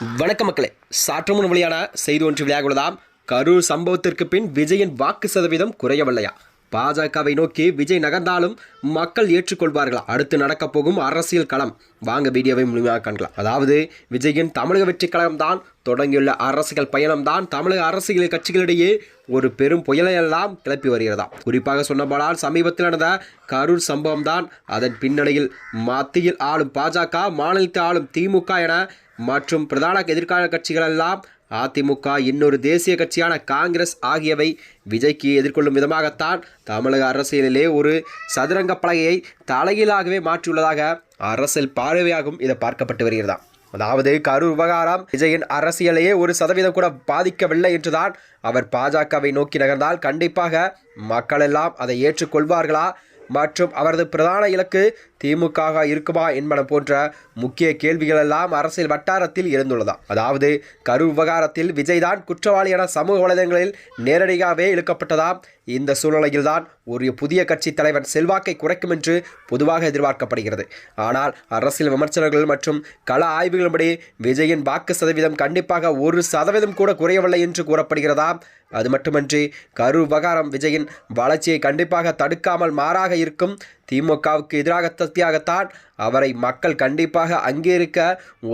வணக்க மக்களே. சாற்றமுன் வழியான செய்தி ஒன்று விளையாடுவதாம் கரூர் சம்பவத்திற்கு பின் விஜயின் வாக்கு சதவீதம் குறையவில்லையா? பாஜகவை நோக்கி விஜய் நகர்ந்தாலும் மக்கள் ஏற்றுக்கொள்வார்களா? அடுத்து நடக்கப் போகும் அரசியல் களம். வாங்க வீடியோவை முழுமையாக காணலாம் அதாவது விஜயின் தமிழக வெற்றி கழகம்தான் தொடங்கியுள்ள அரசியல் பயணம்தான் தமிழக அரசியல் கட்சிகளிடையே ஒரு பெரும் புயலையெல்லாம் கிளப்பி வருகிறதா குறிப்பாக சொன்னபோனால் சமீபத்தில் நடந்த கரூர் சம்பவம் தான் அதன் பின்னணியில் மத்தியில் ஆளும் பாஜக மாநிலத்தில் ஆளும் திமுக என மற்றும் பிரதான எதிர்கால கட்சிகளெல்லாம் அதிமுக இன்னொரு தேசிய கட்சியான காங்கிரஸ் ஆகியவை விஜய்க்கு எதிர்கொள்ளும் விதமாகத்தான் தமிழக அரசியலிலே ஒரு சதுரங்க பலகையை தலைகீழாகவே மாற்றியுள்ளதாக அரசியல் பார்வையாகவும் இதை பார்க்கப்பட்டு வருகிறதா அதாவது கரூர் விவகாரம் விஜயின் அரசியலையே ஒரு சதவீதம் கூட பாதிக்கவில்லை என்றுதான் அவர் பாஜகவை நோக்கி நகர்ந்தால் கண்டிப்பாக மக்கள் எல்லாம் அதை ஏற்றுக்கொள்வார்களா? மற்றும் அவரது பிரதான இலக்கு திமுக இருக்குமா என்பன போன்ற முக்கிய கேள்விகள் எல்லாம் அரசியல் வட்டாரத்தில் எழுந்துள்ளதா அதாவது கரு விவகாரத்தில் விஜய்தான் குற்றவாளி என சமூக வலைதளங்களில் நேரடியாகவே இழுக்கப்பட்டதாம். இந்த சூழ்நிலையில்தான் ஒரு புதிய கட்சி தலைவர் செல்வாக்கை குறைக்கும் என்று பொதுவாக எதிர்பார்க்கப்படுகிறது. ஆனால் அரசியல் விமர்சனங்கள் மற்றும் கள ஆய்வுகளின்படி விஜயின் வாக்கு சதவீதம் கண்டிப்பாக ஒரு சதவீதம் கூட குறையவில்லை என்று கூறப்படுகிறதாம் அது மட்டுமன்றி கரு விவகாரம் விஜயின் வளர்ச்சியை கண்டிப்பாக தடுக்காமல் மாறாக இருக்கும் திமுகவுக்கு எதிராக சக்தியாகத்தான் அவரை மக்கள் கண்டிப்பாக அங்கீகரிக்க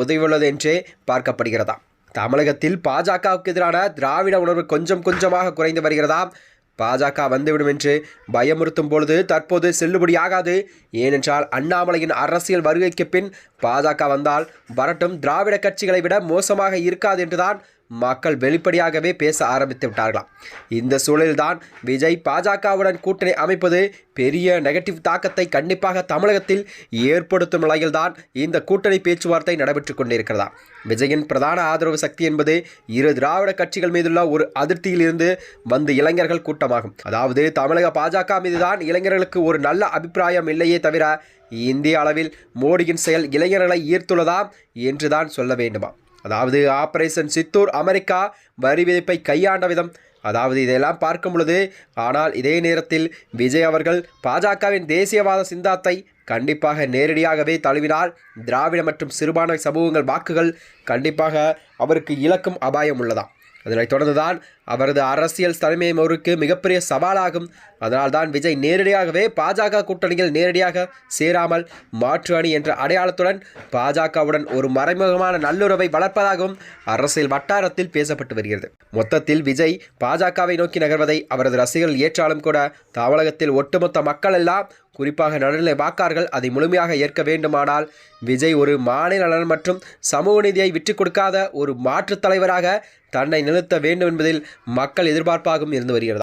உதவியுள்ளது என்றே பார்க்கப்படுகிறதா? தமிழகத்தில் பாஜகவுக்கு எதிரான திராவிட உணர்வு கொஞ்சம் கொஞ்சமாக குறைந்து வருகிறதாம் பாஜக வந்துவிடும் என்று பயமுறுத்தும் பொழுது தற்போது செல்லுபடியாகாது ஏனென்றால் அண்ணாமலையின் அரசியல் வருகைக்கு பின் பாஜக வந்தால் வரட்டும் திராவிட கட்சிகளை விட மோசமாக இருக்காது என்றுதான் மக்கள் வெளிப்படையாகவே பேச ஆரம்பித்து விட்டார்களாம். இந்த சூழலில்தான் விஜய் பாஜகவுடன் கூட்டணி அமைப்பது பெரிய நெகட்டிவ் தாக்கத்தை கண்டிப்பாக தமிழகத்தில் ஏற்படுத்தும் நிலையில்தான் இந்த கூட்டணி பேச்சுவார்த்தை நடைபெற்றுக் கொண்டிருக்கிறதா. விஜயின் பிரதான ஆதரவு சக்தி என்பது இரு திராவிட கட்சிகள் மீதுள்ள ஒரு அதிருப்தியிலிருந்து வந்த இளைஞர்கள் கூட்டமாகும். அதாவது தமிழக பாஜக மீதுதான் இளைஞர்களுக்கு ஒரு நல்ல அபிப்பிராயம் இல்லையே தவிர இந்திய அளவில் மோடியின் செயல் இளைஞர்களை ஈர்த்துள்ளதா என்றுதான் சொல்ல வேண்டுமா. அதாவது ஆபரேஷன் சித்தூர் அமெரிக்கா வரி விதிப்பை கையாண்ட விதம். அதாவது இதையெல்லாம் பார்க்கும் பொழுது ஆனால் இதே நேரத்தில் விஜய் அவர்கள் பாஜகவின் தேசியவாத சிந்தாத்தை கண்டிப்பாக நேரடியாகவே தழுவினால் திராவிட மற்றும் சிறுபான்மை சமூகங்கள் வாக்குகள் கண்டிப்பாக அவருக்கு இழக்கும் அபாயம் உள்ளதாம் அதனைத் தொடர்ந்துதான் அவரது அரசியல் தலைமை அவருக்கு மிகப்பெரிய சவாலாகும். அதனால்தான் விஜய் நேரடியாகவே பாஜக கூட்டணியில் நேரடியாக சேராமல் மாற்று அணி என்ற அடையாளத்துடன் பாஜகவுடன் ஒரு மறைமுகமான நல்லுறவை வளர்ப்பதாகவும் அரசியல் வட்டாரத்தில் பேசப்பட்டு வருகிறது. மொத்தத்தில் விஜய் பாஜகவை நோக்கி நகர்வதை அவரது ரசிகர்கள் ஏற்றாலும் கூட தமிழகத்தில் ஒட்டுமொத்த மக்கள் எல்லாம் குறிப்பாக நடுநிலை வாக்காளர்கள் அதை முழுமையாக ஏற்க வேண்டுமானால் விஜய் ஒரு மாநில நலன் மற்றும் சமூக நிதியை விட்டுக் கொடுக்காத ஒரு மாற்றுத் தலைவராக தன்னை நிறுத்த வேண்டும் என்பதில் மக்கள் எதிர்பார்ப்பாகவும் இருந்து வருகிறது.